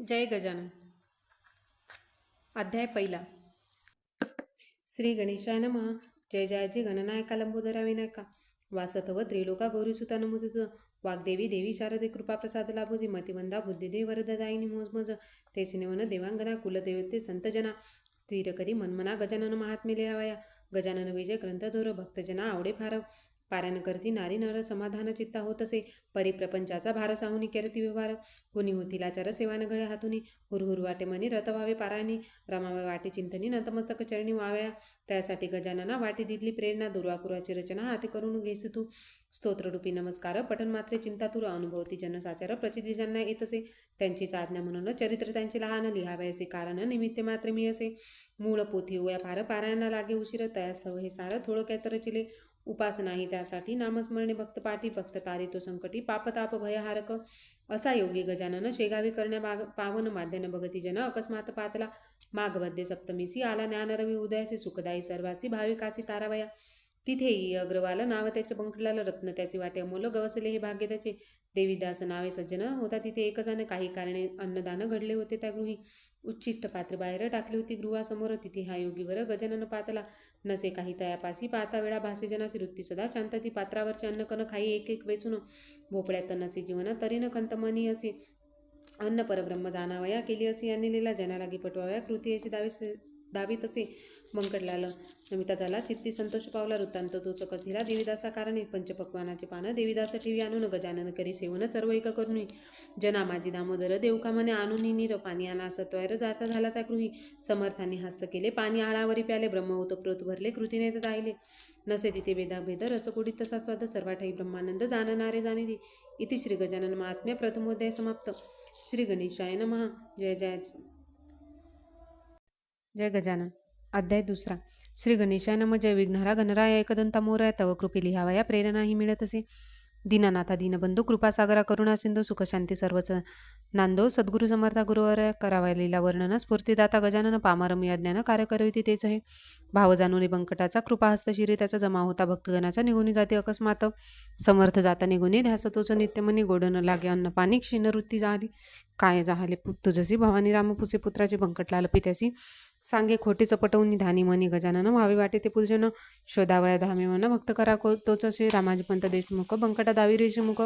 जय गजानन. अध्याय पहिला. श्री गणेशाय नमः. जय जयाजी गणनायका लंबोदरा विनायका. वासतव त्रिलोका गौरीसुता नमुदित. वाग्देवी देवी शारदे कृपा प्रसाद लाभुदी. मतिमंदा बुद्धिदे वरददायिनी मोजमज ते सिनेवन देवांगना कुलदेवते संतजना स्थिर करी मनमना गजानन महात्मे लिहावया गजानन विजय ग्रंथधोर. भक्तजना आवडे फार पारायण करती नारी नर समाधान चित्ता होत असे. परिप्रपंचाचा भार साहुनी करती व्यवहार. कुणी होती लाचार सेवान गळे हातुनी. हुरहुर वाटे मनी रथ व्हावे पारायणी. रमावे वाटे चिंतनी नतमस्तक चरणी व्हाव्या. त्यासाठी गजानना वाटी दिली प्रेरणा. दुर्वाकुराची रचना हाती करून घेस तू. स्तोत्ररूपी नमस्कार. पठन मात्रे चिंता तुर. अनुभवती जनसाचार प्रचिती ज्यांना येत असे. त्यांचीच आज्ञा म्हणून चरित्र त्यांचे लहान लिहावे असे. कारण निमित्त मात्र मी असे. मूळ पोथी उया फार पारायणा लागे उशीर. तयास हे सार थोडक्यात रचिले. उपास नाही त्यासाठी नामस्मरणे भक्त पाठी भक्त तारी तो संकटी पापताप भयहारक असा योगी गजानन शेगावी करण्या माग पावन माध्यन भगती जन अकस्मात पातला. माघवद्य सप्तमीसी आला ज्ञानरवी उदयाचे सुखदायी सर्वासी भाविकासी तारावया. तिथेही अग्रवाल नाव त्याचे बंकलाल रत्न त्याचे वाटे अमोल गवसले हे भाग्य त्याचे. देवीदास नावे सज्जन होता तिथे एकजाने काही कारणे अन्नदान घडले होते त्या गृही. उच्छिष्ट पात्र बाहेर टाकली होती. गृहासमोर तिथे हा योगीवर गजानन पातला. नसे काही तयापासी पाहता वेळा भासेजनाची वृत्ती सदा शांतती पात्रावरचे अन्नकन खाई एक एक वेचून भोपळ्यात नसे जीवन तरीन खंतमनी कंतमनी असे. अन्न परब्रह्म जाणावया केली असे यांनी लिहिला जनालागी पटवाव्या. कृती अशी दावे दावी तसे मंकडलाल नमिता झाला चित्ती संतोष पावला वृत्तांत तो कथिला देवीदासा कारणे पंचपक्वानाचे पानं देवीदास ठेवी आणून गजानन करी सेवन सर्व एक करून जना माझी दामोदर देवकामाने आणून नीर पाणी आणा सत्वैर जाता झाला त्या गृही. समर्थांनी हास्य केले पाणी आळावरी प्याले ब्रह्म ओतप्रोत भरले कृतीने तर राहिले नसे तिथे वेदा भेद रसकोडीत तसा स्वाद सर्वाठाई ब्रह्मानंद जाणणारे जाणे इति श्री गजानन महात्म्य प्रथमोदय समाप्त. श्री गणेशाय नमः. जय जय. जय गजानन. अध्याय दुसरा. श्री गणेशाय नम. जय विघ्नहरा. गणराया एकदंता मोराय. तव कृपे लिहावया प्रेरणाही मिळत असे. दीनानाथा दीनबंधू कृपासागरा करुणा सिंधू सुखशांती सर्वच. नांदो सद्गुरु समर्था गुरुवर करावा लीला वर्णन. स्फूर्तीदाता गजानन पामरम अज्ञान कार्य करविती तेच आहे. भाव जाणून बंकटाचा कृपा हस्तशिरी त्याचा जमा होता. भक्तगणाचा निघून जाते अकस्मात. समर्थ जाता निघुनी ध्यास तोच. नित्यमनी गोडन लागे अन्न पाणी. क्षीणवृत्ती झाली. काय जाहले तुझसी? भवानी रामपुसे पुत्राचे बंकटलाल पित्यासी. सांगे खोटे चपटवून धानी मनी गजानन व्हावे वाटे ते पूजन शोधावया धामे मन भक्त करा को तोच श्री रामाजी पंत देशमुख बंकटा दावी रेशमुख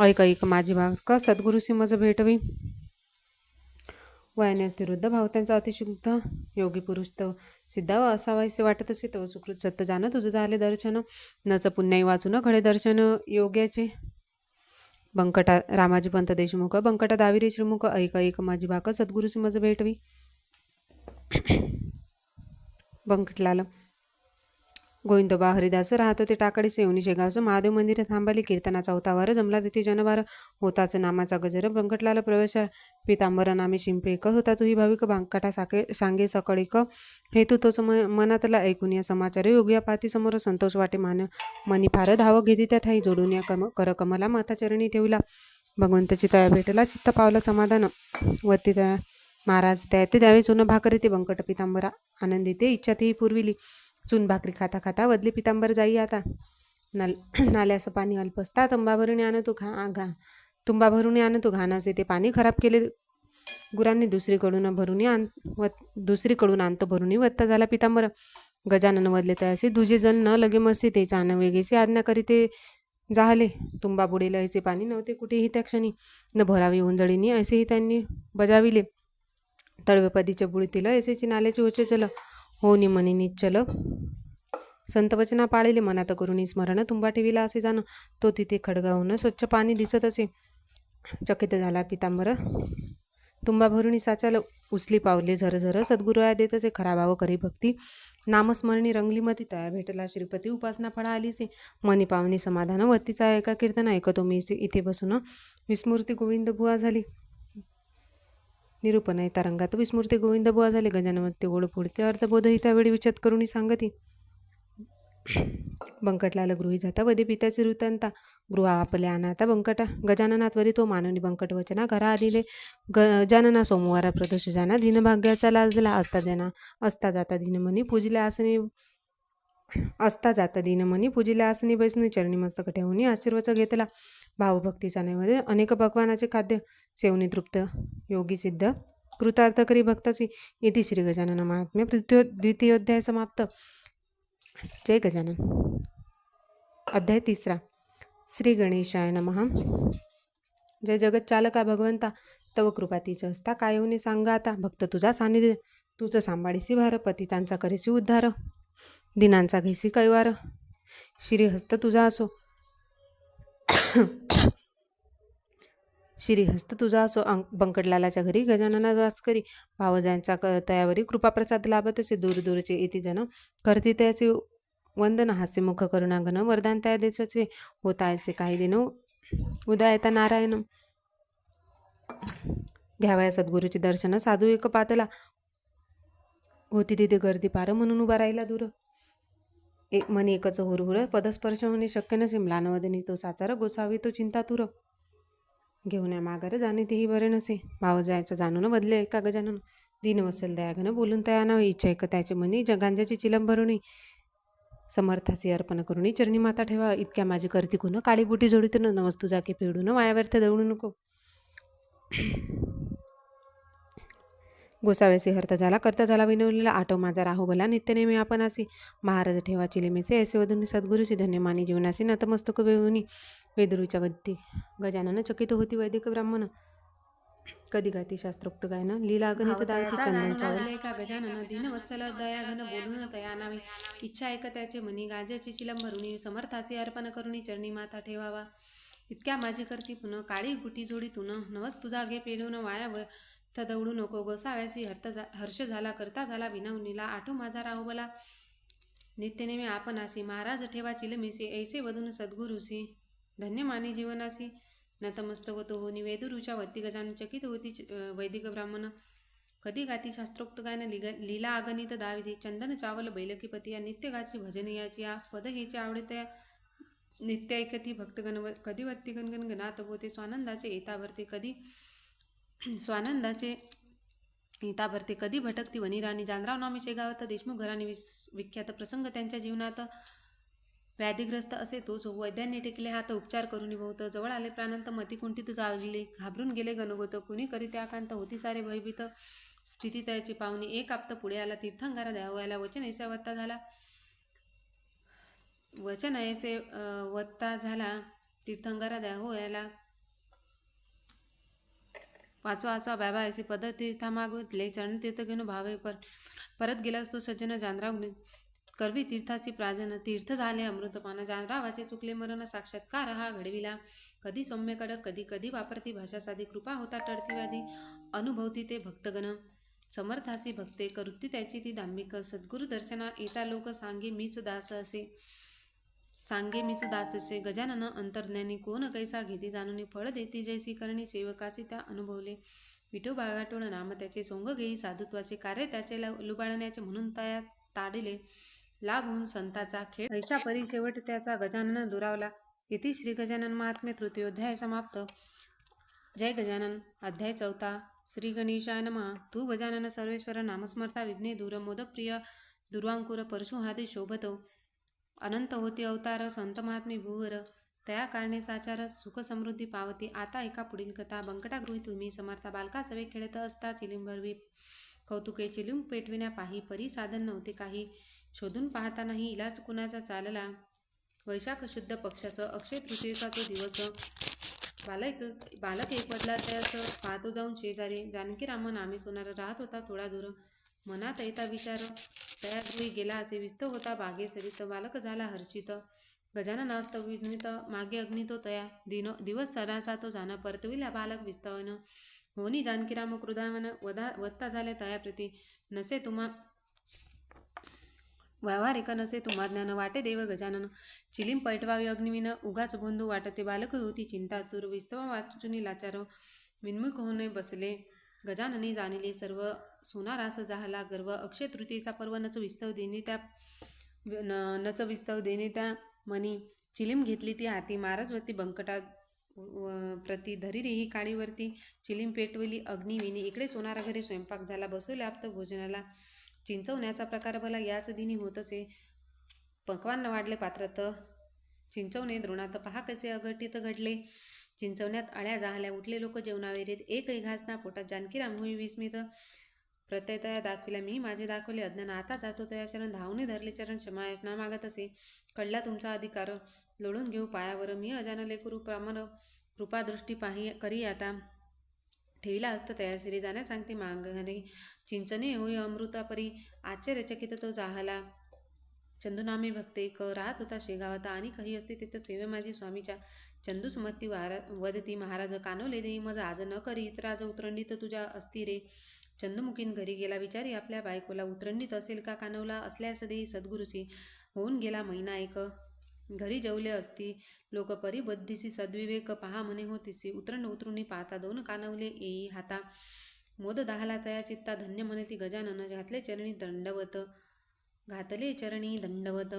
ऐक ऐक माझी भाग सद्गुरुशी मज भेटवी. वयानेस विरुद्ध भाव त्यांचा अतिशुद्ध योगी पुरुष तो सिद्धाव असावायसे वाटत असे तो सुकृत सत्य जाण तुझं झाले दर्शन नच पुण्याई वाचून खडे दर्शन योग्याचे. बंकटा रामाजी पंत देशमुख बंकटा दावी श्रीमुख ऐक ऐक माझी भाक सद्गुरुशी मज भेटवी. बंकटलाल गोविंदबा हरिदास राहत होते टाकडी सेवनी शेगावचं महादेव मंदिर थांबाली. कीर्तनाचा होतावर जमला तिथे जनभार होताच नामाचा गजर बंकटलाल प्रवेश पितांबर नामे शिंपे क होता तुही भाविक. बांकटा साके सांगे सकळिक हेतू तोच म मनातला ऐकून या समाचार योग्या पाती समोर संतोष वाटे मान मनी फार धाव घेती त्या ठाई. जोडून या कम कर कमला माता चरणी ठेवला. भगवंताची तया भेटला. चित्त पावला समाधान. वती त्या महाराज त्या ते द्यावे चून भाकरी ते बंकट पितांबरा आनंदीते इच्छा ती पुरविली चून भाकरी खाता खाता वदली पितांबर जाई आता. नल नाल्याचं पाणी अल्पसता तंबा भरून आणतो घा घा. तुंबा भरून आणतो घाणाचे. ते पाणी खराब केले गुरांनी दुसरीकडून भरून आण व दुसरीकडून आणतो भरून वत्ता झाला पितांबर. गजानन वदले तयासे. दुजे जण न लगे मस्ती ते चान वेगेची आज्ञा करी ते जाहले. तुंबा बुडेल ऐसे पाणी नव्हते कुठेही त्या क्षणी. न भरावी उंजळीनी असेही त्यांनी बजाविले. तळवेपदीच्या बुडीतील ऐसेची नाल्याची होचे चल हो निमनी निश्चल संतवचना पाळिले मनात करुणी स्मरण तुंबा ठेविला असे जाणं. तो तिथे खडगावून स्वच्छ पाणी दिसत असे. चकित झाला पितांबर. तुंबा भरुणी साचाल उचली पावले झरझर सद्गुरुया देत असे खरा भाव करी भक्ती. नामस्मरणी रंगलीमती तया भेटला. श्रीपती उपासना फळा आलीसे मनी पावनी समाधान. वतीचा एका कीर्तन ऐकतो मी इथे बसून. विस्मृती गोविंद बुवा झाली. निरूपण आहे. तरंगात विस्मृते गोविंद बुवा झाले गजानमते ओढ पुढते अर्थबोधही त्यावेळी विचत करूनही सांगती. बंकटलाला गृही जाता वदे पित्याचे ऋतंता गृहा आपले अनाथा बंकटा. गजानना त्वरी तो मानवनी बंकट वचना घरा आदिले. गजानना सोमवारा प्रदोष जाना दिनभाग्याचा लाजला असता देना असता जाता दिनमनी पूजल्या आसने असता जाता दिनमनी पूजिला आसनी बैसनी चरणी मस्तक ठेवून आशीर्वाद घेतला. भावभक्तीचा नैवेद्य अनेक भगवानाचे खाद्य सेवनी तृप्त योगी सिद्ध कृतार्थ करी भक्ताची. इति श्री गजानन महात्म्य तृतीय द्वितीयोध्याय समाप्त. जय गजानन. अध्याय तिसरा. श्री गणेशाय नमः. जय जगत चालका भगवंता. तव कृपा असता असता होणे सांगा आता भक्त तुझा सानिध्य तुझं सांभाळीसी भार पतितांचा करीसी उद्धार. दिनांचा घेसी कैवार. श्रीहस्त तुझा असो. श्रीहस्त तुझा असो. अंक बंकटलालाच्या घरी गजानना वास करी. भावजांचा क तयावरी कृपाप्रसाद लाभत असे दूर दूरचे जन करती त्याचे वंदन. हास्य मुख करुणाघन वरदान त्या देशाचे होता असे काही दिन उदयता नारायण. घ्यावया सद्गुरूचे दर्शन. साधू एक पातला. होती तिथे गर्दी पार म्हणून उभा राहिला दूर. एक मन एकच हुरहुर पदस्पर्श होणे शक्य नसे म्लानवदनी तो साचार गोसावी तो चिंता तुर घेऊन या माघार जाणे तेही बरे नसे. भाव जायचं जाणून बदले एका गजानन दिन वसल दयाघन बोलून तया नावे इच्छा ऐक त्याचे मनी जगांजाची चिलम भरुणी. समर्थाचे अर्पण करुणी चरणी माता ठेवा इतक्या माझी करती कुण? काळी बुटी जोडीतून नवस्तू जाके फेडून वायाव्यर्थ दळू नको. गोसाव्यासी हर्थ झाला करता झाला विनवलेला आटो माझा राहू भला नित्यनेमी आपण असी. महाराज ठेवा चिलिमेसे ऐसे वधून सद्गुरुची धन्यमानी जीवनासी नतमस्तक वेहुनी वेदुरूच्या वद्दी गजानन चकित होती वैदिक ब्राह्मण. कधी गाती शास्त्रोक्त गायन लीला गणित चंदनच्या वल्ले एका गजानन दिन वत्सल दयाघन बोलून तया नावे. इच्छा ऐक त्याचे मनी गाज्याची चिलम भरुणी समर्थासी अर्पण करुणी चरणी माता ठेवावा. इतक्या माझी करती पुन काळी बुटी जोडीतून नवस तुझा घे पेलून वाया दौडू नको गोसाव्यासी हर्त झा हर्ष झाला करता झाला विनवणीला आठो माझा राहुबला नित्यनेमी आपण असे महाराज ठेवा चिलमिसी ऐसे वधून सद्गुरुसी. धन्य माने जीवनासी. नतमस्तक तो होनी वेदुरुच्या वती गजान चकित होती वैदिक ब्राह्मण. कधी गाती शास्त्रोक्त गायन लिग लीला अगणित दाविधी. चंदन चावल बैलकीपती. या नित्य गाची भजन याची. या पद हेची आवडत्या नित्य ऐकती भक्तगण कधी वत्ती गणगण गणात होते. स्वानंदाचे एतावरती कधी स्वानंदाचे हिताभरते कधी भटकती वनिराणी जानराव नामेचे गावात देशमुख घराने विख्यात प्रसंग त्यांच्या जीवनात व्याधीग्रस्त असे तोच वैद्यांनी टेकले हात उपचार करून निभवत जवळ आले प्राणांत मती कुंठित जागली घाबरून गेले गणगोत कुणी करी आकांत होती सारे भयभीत स्थिती त्याची पाहुणी एक आप्त पुढे आला तीर्थंगारा द्यावयाला वचन ऐसे वत्ता झाला. वचन ऐसे वत्ता झाला तीर्थंगारा द्यावयाला वाचवा वाचवा बाबा ऐसे पद तीर्था चरण तीर्थ घेऊन भावे पर परत गेलास तो सज्जन जानराव करवी तीर्थाची प्राजन तीर्थ झाले अमृतपान जानरावाचे चुकले मरण साक्षात्कार हा घडविला कधी सौम्य कडक कधी कधी वापरती भाषा साधी कृपा होता टळतीवादी अनुभवती ते भक्तगण समर्थासी भक्ते करुती त्याची ती दांभिक सद्गुरु दर्शना येता लोक सांगे मीच दास असे सांगे मीच दास गजानन अंतर्ज्ञानी कोण कैसा घेती जाणून फळ देती जैसी करणी सेवकासी त्या अनुभवले. विठो बागाटोळ नाम त्याचे सोंग घेई साधुत्वाचे कार्य त्याचे लुबाळण्याचे म्हणून तया ताडिले. लाभ होऊन संताचा खेळ ऐशा परी शेवट त्याचा गजानन दुरावला. इति श्री गजानन महात्मे तृतीयोध्याय समाप्त. जय गजानन. अध्याय चौथा. श्री गणेशाय नमः. तू गजानन सर्वेश्वर नामस्मर्ता विघ्ने दूर मोदप्रिय दुर्वांकुर परशुहादी शोभतो. अनंत होती अवतार संत महात्मे भूवर तया कारणे साचार सुख समृद्धी पावती. आता एका पुढील कथा. बंकटागृही तुम्ही समर्था. बालका सवे खेळत असता चिलिंबरवी कौतुके. चिलिंब पेटविण्या पाही परी साधन नव्हते काही. शोधून पाहता नाही इलाज कुणाचा चालला? वैशाख शुद्ध पक्षाचं अक्षय तृतीयेचा तो दिवस. बालक बालक एक बदला त्यास. पाहतो जाऊन शेजारी. जानकी रामन आम्ही सोनार. राहत होता थोडा दूर. मनात येता विचार. तया होई गेला असे विस्त होता. बागे सरित बालक झाला हर्षित. गजानन अस्त विस्मित. मागे अग्नि तो तया. दिन दिवस सणाचा तो जाणं. परतविला बालक विस्तवन. होनी जानकीराम क्रुधावन वधा वत्ता झाले तया प्रती नसे तुम्हा व्यावहारिक नसे तुम्हा ज्ञान. वाटे देव गजानन. चिलीम पैटवावी अग्निविन उगाच बंधू वाटते बालक होती चिंता. तुर विस्तवा वाचुनी लाचार. विन्मुख होणे बसले. गजाननी जाणिले सर्व सोनारास झाला गर्व. अक्षय तृतीयेचा पर्व नच विस्तव देणे त्या न- नच विस्तव देणे त्या मनी. चिलीम घेतली ती हाती. महाराजवरती बंकटात प्रति प्रती धरी ही काळीवरती चिलीम पेटवली अग्निविनी इकडे सोनारा घरी स्वयंपाक झाला. बसवले आप्त भोजनाला. चिंचवण्याचा प्रकार भला याच दिनी होत असे पकवान वाढले पात्रात. चिंचवणे द्रोणात पहा कसे अघटित घडले. चिंचवण्यात अळ्या जाहल्या उठले लोक जेवणावेरीत एकही घासना पोटात. जानकीराम होई विस्मित. प्रत्ययतया दाखविला. मी माझे दाखवले अज्ञान. आता जातो तया शरण धावणे धरले. चरण क्षमायाचना मागत असे. कळला तुमचा अधिकार. लोळून घेऊ पायावर. मी अजानले कुरु प्रामर कृपादृष्टी पाही करी आता. ठेविला असत श्री जाण्या सांगते मागणे. चिंचने होई अमृतापरी. आश्चर्यचकित तो जाहला. चंदूनामे भक्ते. क राहत होता शेगावात. आणि काही असते तिथं सेवे माझी स्वामीच्या. चंदू समत्ती वारा वदती. महाराज कानवले देई मज आज न करी राज तर तुझ्या असती रे चंदुमुखीन घरी गेला विचारी आपल्या बायकोला उतरंडीत असेल का कानवला? असल्यास देई सद्गुरूची होऊन गेला महिना एक. घरी जेवले असती लोक परिबद्धीसी सद्विवेक पहा म्हणे होतीसी उतरंड उतरूनही पाहता दोन कानवले येई हाता. मोद दहाला तया चित्ता धन्य म्हणे ती गजानन. घातले चरणी दंडवत. घातले चरणी दंडवत.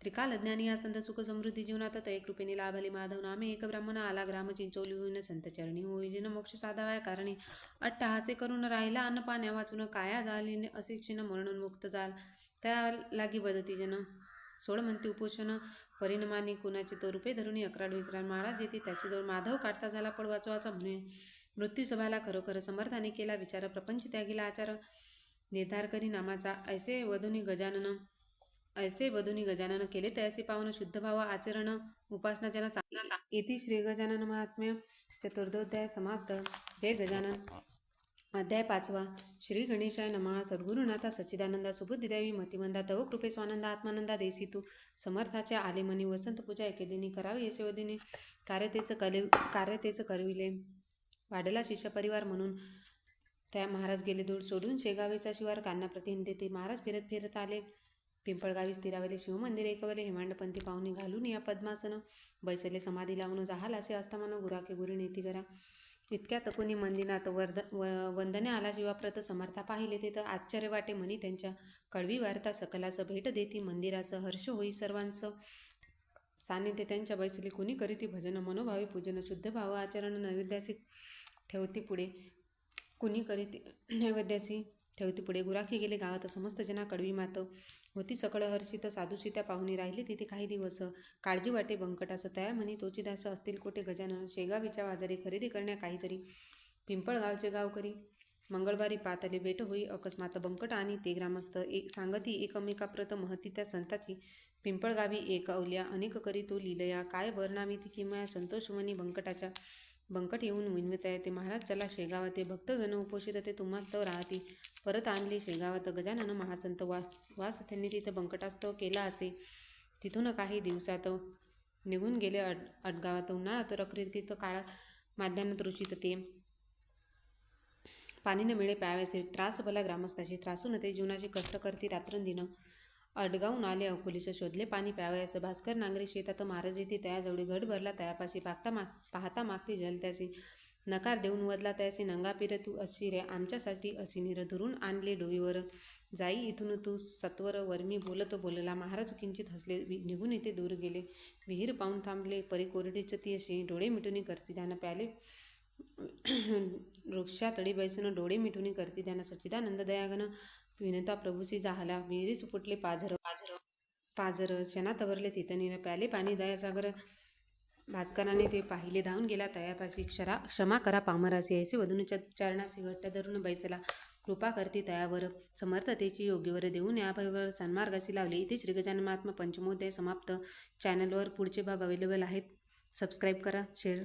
त्रिकालज्ञानी संत सुख समृद्धी जीवनात तय लाभ लाभले. माधव नामे एक ब्राह्मण आला. ग्राम चिंचोली होईन संत चरणी होईन. मोक्ष साधावाय कारणे अट्टहासे करून राहिला. अन्न पाण्या वाचून काया झालीने अशिक्षिण मरण मुक्त जाल त्या लागी वदती जन. सोड म्हणते उपोषण. परिणामाने कुणाचे तो रुपे धरून अकराड विक्राड महाराज येते त्याच्याजवळ माधव काढता झाला. पड वाचवाचा म्हणे मृत्यू सभाला खरोखर समर्थाने केला. विचार प्रपंच त्यागीला आचार. निर्धार करी नामाचा ऐसे वधुनी गजानन ऐसे वधुनी गजानन केले तयासी पावन शुद्ध भाव आचरण उपासना ज्यांना सांगना इति श्री गजानन महात्म्य चतुर्थोध्याय समाप्त। जय गजानन अध्याय पाचवा। श्री गणेशाय नमः। सद्गुरुनाथा सच्चिदानंदा सुबुद्धिदैवी मतिमंदा तव कृपे स्वानंदा आत्मानंदा देसितू। समर्थाच्या आलेमनी वसंत पूजा एकेदिनी करावी असे वदिनी। कार्यतेचं कले कार्यतेचं करविले. वाढला शिष्य परिवार म्हणून त्या महाराज गेले दूर सोडून शेगावेचा शिवार कान्हा प्रतिनिधी ते महाराज फिरत फिरत आले. पिंपळगावी स्थिरावले शिवमंदिर एकवले हेमांडपंथी पाहुणे घालून या पद्मासन. बैसले समाधी लावून जाहाल असे असताना गुराके गुरी नेती करा. इतक्या तकुनी मंदिरात वर्ध व वंदने आला शिवाप्रत समर्था पाहिले ते तर आश्चर्य वाटे म्हणी त्यांच्या कळवी वार्ता सकलास भेट देती मंदिराचं हर्ष होई सर्वांचं. सानिध्य त्यांच्या बैसले कुणी करीती भजन मनोभावी पूजन शुद्ध भाव आचरण नैवेद्यासी ठेवती पुढे. कुणी करीती नैवेद्यासी ठेवती. पुढे गुराखी गेले गावात. समस्त जना कडवी मात होती सकळ हर्षित. साधूशी त्या पाहुणी राहिली तिथे काही दिवस. काळजी वाटे बंकटास तया म्हणे तोचीदास असतील कोटे गजानन? शेगावीच्या बाजारी खरेदी करण्या काहीतरी. पिंपळगावचे गावकरी मंगळवारी पातले भेट होई. अकस्मात बंकट आणि ते ग्रामस्थ एक सांगती एकमेकाप्रत महती त्या संताची. पिंपळगावी एक अवल्या अनेक करी तो लिलया. काय वर्णामी ती किमया संतोषमनी बंकटाच्या. बंकट येऊन विनवत ते महाराज चला शेगावात ते भक्तजन उपोषित ते तुम्हास्तव राहती. परत आणली शेगावात. गजानन महासंत वा वास त्यांनी तिथं बंकटास्तव केला असे. तिथून काही दिवसात निघून गेले अड अडगावात. उन्हाळ्यात रखरीत काळात माध्यानात रुचित ते. पाणी न मिळे प्यावेसे. त्रास भला ग्रामस्थाशी. त्रासून ते जीवनाची कष्ट करते रात्रंदिनं. अडगावून आले अकोलीच्या शोधले पाणी प्यावयास भास्कर नांगरे शेतात महाराज येते त्याजवळी घट भरला तयापाशी पाहता माग पाहता मागते जल नकार देऊन वदला तयासी नंगा पिर तू अशी रे आमच्यासाठी अशी निर धरून आणले डोईवर. जाई इथून तू सत्वर वर्मी बोलत बोलला. महाराज किंचित हसले निघून येते दूर गेले. विहीर पाहून थांबले परी कोरडीच ती अशी डोळे मिटून करती त्यानं प्याले. वृक्षातळी बैसून डोळे मिटून करती त्यानं सच्चिदानंद दयागन विनता प्रभूसी जाहला विहिरी फुटले पाझर. पाझर. पाझर क्षणात तवरले तिथं प्याले पाणी. दयासागर भास्कराने ते पाहिले. धावून गेला तयापाशी. क्षरा क्षमा करा पामरासी ऐसे वधूनच्या चरणाशी घट्ट धरून बैसला. कृपा करते तयावर. समर्थतेची योग्यवर देऊन याभवर सन्मार्गाशी लावले. इथे श्रीगजानमात्म पंचमोदय समाप्त. चॅनलवर पुढचे भाग अवेलेबल आहेत. सबस्क्राईब करा. शेअर